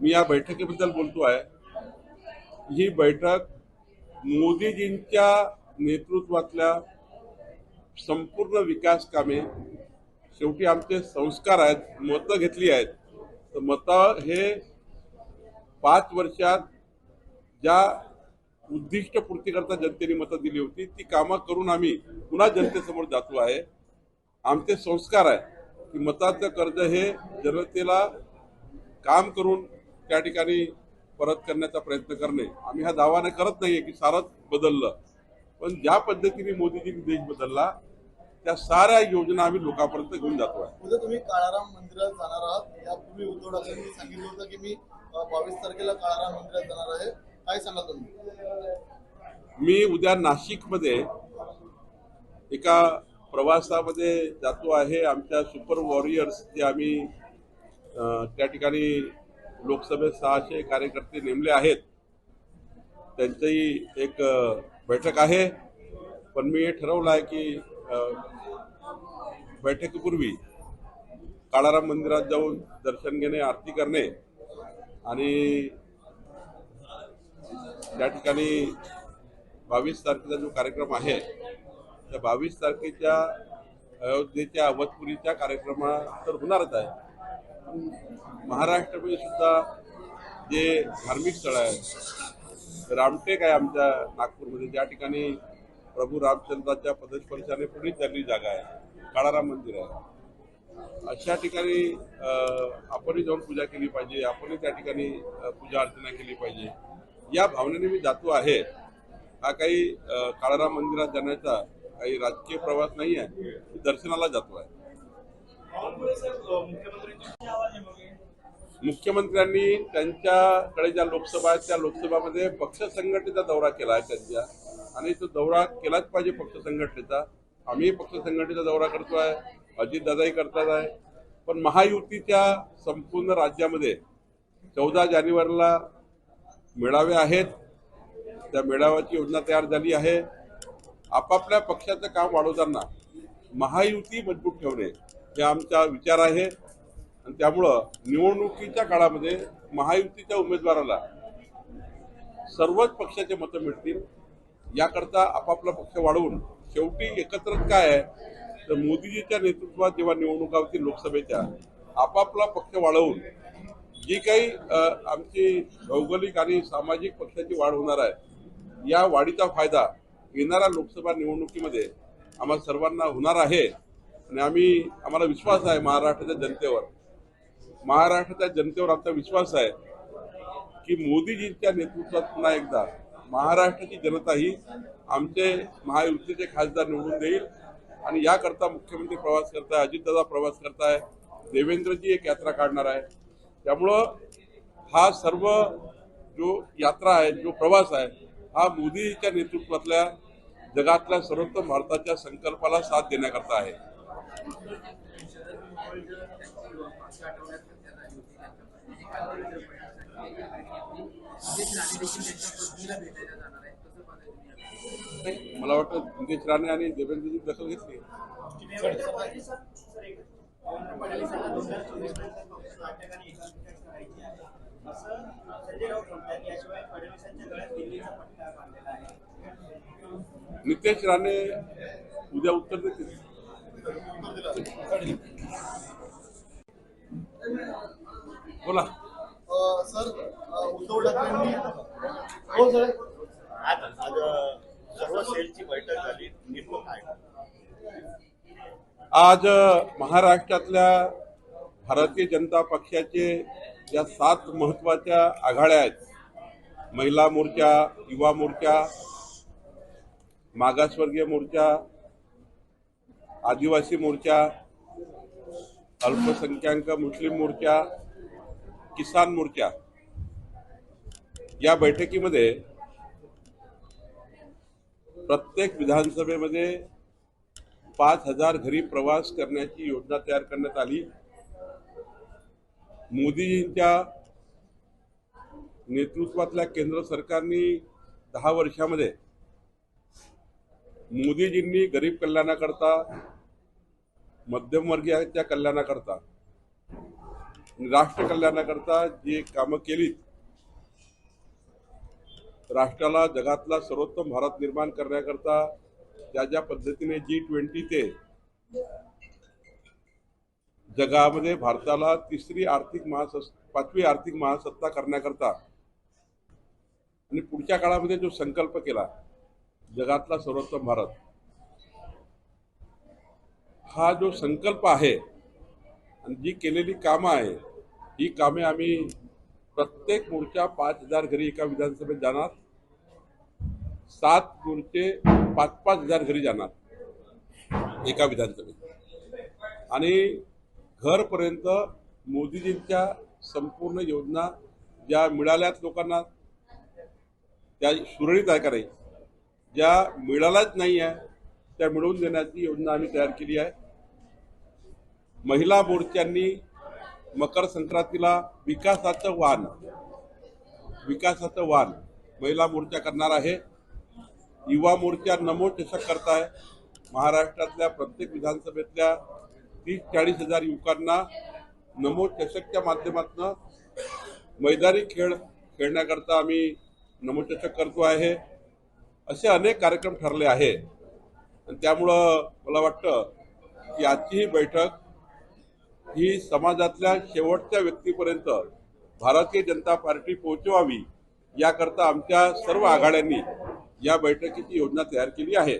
मी या बैठकीबद्दल बोलतो आहे. ही बैठक मोदीजींच्या नेतृत्वातल्या संपूर्ण विकास कामे शेवटी आमचे संस्कार आहेत मतं घेतली आहेत. तर मतं हे पाच वर्षात ज्या उद्दिष्ट पूर्तीकरता जनतेने मतं दिली होती ती कामं करून आम्ही पुन्हा जनतेसमोर जातो आहे. आमचे संस्कार आहे की मताचं कर्ज हे जनतेला काम करून त्या ठिकाणी परत करण्याचा प्रयत्न करणे. आम्ही हा दावाने करत नाहीये की सारंच बदललं. पण ज्या पद्धतीने मोदीजींनी देश बदलला त्या साऱ्या योजना आम्ही लोकांपर्यंत घेऊन जातो आहे उद्या तुम्ही काळाराम मंदिरात जाणार आहात. यापूर्वी उद्धव ठाकरेंनी सांगितलं होतं की मी बावीस तारखेला काळाराम मंदिरात जाणार आहे. काय सांगा तुम्ही? मी उद्या नाशिकमध्ये एका प्रवासामध्ये जातो आहे. आमच्या सुपर वॉरियर्स जे आम्ही त्या ठिकाणी लोकसभेत सहाशे कार्यकर्ते नेमले आहेत. त्यांचीही एक बैठक आहे. पण मी हे ठरवलं आहे की बैठकीपूर्वी काळाराम मंदिरात जाऊन दर्शन घेणे आरती करणे आणि त्या ठिकाणी बावीस तारखेचा जो कार्यक्रम आहे त्या बावीस तारखेच्या अयोध्येच्या अवधपुरीच्या कार्यक्रमा तर होणारच आहे. महाराष्ट्रामध्ये सुद्धा जे धार्मिक स्थळ आहे रामटेक आहे आमच्या नागपूरमध्ये. ज्या ठिकाणी प्रभू रामचंद्राच्या पदस्पर्शाने पुढील झालेली जागा आहे. काळाराम मंदिर आहे. अशा ठिकाणी आपणही जाऊन पूजा केली पाहिजे. आपणही त्या ठिकाणी पूजा अर्चना केली पाहिजे. या भावनेने मी जातो आहे. हा काही काळाराम मंदिरात जाण्याचा काही राजकीय प्रवास नाही आहे. मी दर्शनाला जातो आहे. मुख्यमंत्र्यांनी त्यांच्याकडे ज्या लोकसभा आहेत त्या लोकसभामध्ये पक्ष संघटनेचा दौरा केला आहे त्यांच्या. आणि तो दौरा केलाच पाहिजे पक्ष संघटनेचा. आम्ही पक्ष संघटनेचा दौरा करतो आहे अजितदादाही करतात आहे. पण महायुतीच्या संपूर्ण राज्यामध्ये चौदा जानेवारीला मेळावे आहेत. त्या मेळाव्याची योजना तयार झाली आहे. आपापल्या पक्षाचं काम वाढवताना महायुती मजबूत ठेवणे हे आमचा विचार आहे. आणि त्यामुळं निवडणुकीच्या काळामध्ये महायुतीच्या उमेदवाराला सर्वच पक्षाचे मतं मिळतील. याकरता आपापला पक्ष वाढवून शेवटी एकत्रच काय आहे तर मोदीजीच्या नेतृत्वात जेव्हा निवडणुका होतील लोकसभेच्या आपापला पक्ष वाढवून जी काही आमची भौगोलिक आणि सामाजिक पक्षाची वाढ होणार आहे या वाढीचा फायदा येणाऱ्या लोकसभा निवडणुकीमध्ये आम्हा सर्वांना होणार आहे. आणि आम्ही आम्हाला विश्वास आहे महाराष्ट्राच्या जनतेवर. महाराष्ट्राच्या जनतेवर आमचा विश्वास आहे की मोदीजींच्या नेतृत्वात पुन्हा एकदा महाराष्ट्राची जनता ही आमचे महायुतीचे खासदार निवडून देईल. आणि याकरता मुख्यमंत्री प्रवास करताय अजितदादा प्रवास करताय देवेंद्रजी एक यात्रा काढणार आहे. त्यामुळं हा सर्व जो यात्रा आहे जो प्रवास आहे हा मोदीच्या नेतृत्वातल्या जगातल्या सर्वोत्तम भारताच्या संकल्पाला साथ देण्याकरता आहे. मला वाटतं नितेश राणे आणि देवेंद्रजी दखल घेतली. नितेश राणे उद्या उत्तर देतील. बोला. सर उद्धव ठाकरेंनी हो सर. आज आज सर्व सेलची बैठक झाली. नेमकं काय? आज महाराष्ट्रातल्या भारतीय जनता पक्षाचे ज्या सात महत्त्वाच्या आघाड्या आहेत महिला मोर्चा युवा मोर्चा मागासवर्गीय मोर्चा आदिवासी मोर्चा अल्पसंख्याक मुस्लिम मोर्चा किसान मोर्चा या बैठकीमध्ये प्रत्येक विधानसभेमध्ये पाच हजार घरी प्रवास करण्याची योजना तयार करण्यात आली. मोदीजींच्या नेतृत्वातल्या केंद्र सरकारने दहा वर्षामध्ये मोदीजींनी गरीब कल्याणाकरता मध्यमवर्गीयाच्या कल्याणाकरता राष्ट्र कल्याणाकरता जी कामं केलीत राष्ट्राला जगातला सर्वोत्तम भारत निर्माण करण्याकरता ज्या ज्या पद्धतीने जी ट्वेंटी ते जगामध्ये भारताला तिसरी आर्थिक महास पाचवी आर्थिक महासत्ता करण्याकरता आणि पुढच्या काळामध्ये जो संकल्प केला जगातला सर्वोत्तम भारत. हा जो संकल्प आहे आणि जी केलेली कामं आहे ही कामे आम्ही प्रत्येक मोर्चा पाच हजार घरी एका विधानसभेत जाणार. सात मोर्चे पाच पाच हजार घरी जाणार एका विधानसभेत. आणि घरपर्यंत मोदीजींच्या संपूर्ण योजना ज्या मिळाल्यात लोकांना त्या सुरळीत आहे करायची ज्या मिळाल्याच नाही आहे त्या मिळवून देण्याची योजना आम्ही तयार केली आहे. महिला मोर्चांनी मकर संक्रांतीला विकासाचं वाण विकासाचं वाण महिला मोर्चा करणार आहे. युवा मोर्चा नमो चषक करताय. महाराष्ट्रातल्या प्रत्येक विधानसभेतल्या तीस चाळीस हजार युवकांना नमो चषकच्या माध्यमातून मैदानी खेळ खेळण्याकरता आम्ही नमो चषक करतो आहे. असे अनेक कार्यक्रम ठरले आहे आणि त्यामुळं मला वाटतं की आजची ही बैठक ही समाजातल्या शेवटच्या व्यक्तीपर्यंत भारतीय जनता पार्टी पोहोचवावी याकरता आमच्या सर्व आघाड्यांनी या बैठकीची योजना तयार केली आहे.